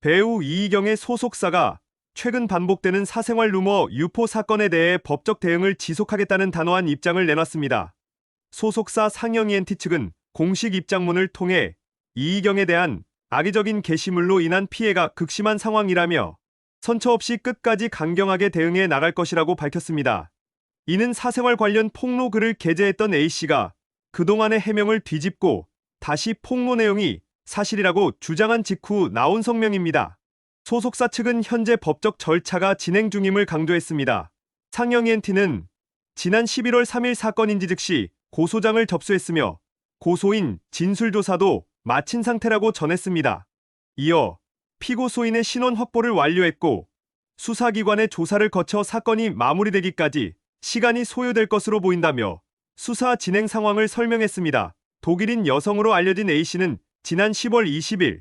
배우 이희경의 소속사가 최근 반복되는 사생활 루머 유포 사건에 대해 법적 대응을 지속하겠다는 단호한 입장을 내놨습니다. 소속사 상영이엔티 측은 공식 입장문을 통해 이희경에 대한 악의적인 게시물로 인한 피해가 극심한 상황이라며 선처 없이 끝까지 강경하게 대응해 나갈 것이라고 밝혔습니다. 이는 사생활 관련 폭로 글을 게재했던 A씨가 그동안의 해명을 뒤집고 다시 폭로 내용이 사실이라고 주장한 직후 나온 성명입니다. 소속사 측은 현재 법적 절차가 진행 중임을 강조했습니다. 상영이엔티는 지난 11월 3일 사건 인지 즉시 고소장을 접수했으며 고소인 진술조사도 마친 상태라고 전했습니다. 이어 피고소인의 신원 확보를 완료했고 수사기관의 조사를 거쳐 사건이 마무리되기까지 시간이 소요될 것으로 보인다며 수사 진행 상황을 설명했습니다. 독일인 여성으로 알려진 A씨는 지난 10월 20일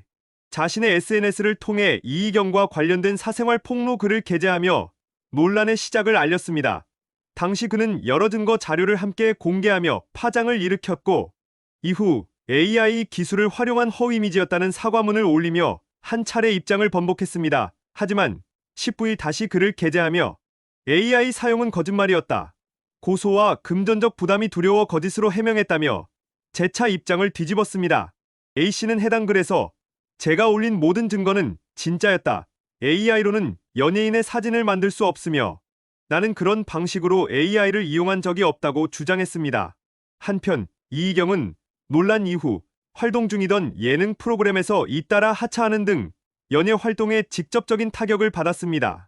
자신의 SNS를 통해 이희경과 관련된 사생활 폭로 글을 게재하며 논란의 시작을 알렸습니다. 당시 그는 여러 증거 자료를 함께 공개하며 파장을 일으켰고 이후 AI 기술을 활용한 허위 이미지였다는 사과문을 올리며 한 차례 입장을 번복했습니다. 하지만 19일 다시 글을 게재하며 AI 사용은 거짓말이었다. 고소와 금전적 부담이 두려워 거짓으로 해명했다며 재차 입장을 뒤집었습니다. A씨는 해당 글에서 제가 올린 모든 증거는 진짜였다. AI로는 연예인의 사진을 만들 수 없으며 나는 그런 방식으로 AI를 이용한 적이 없다고 주장했습니다. 한편 이희경은 논란 이후 활동 중이던 예능 프로그램에서 잇따라 하차하는 등 연예 활동에 직접적인 타격을 받았습니다.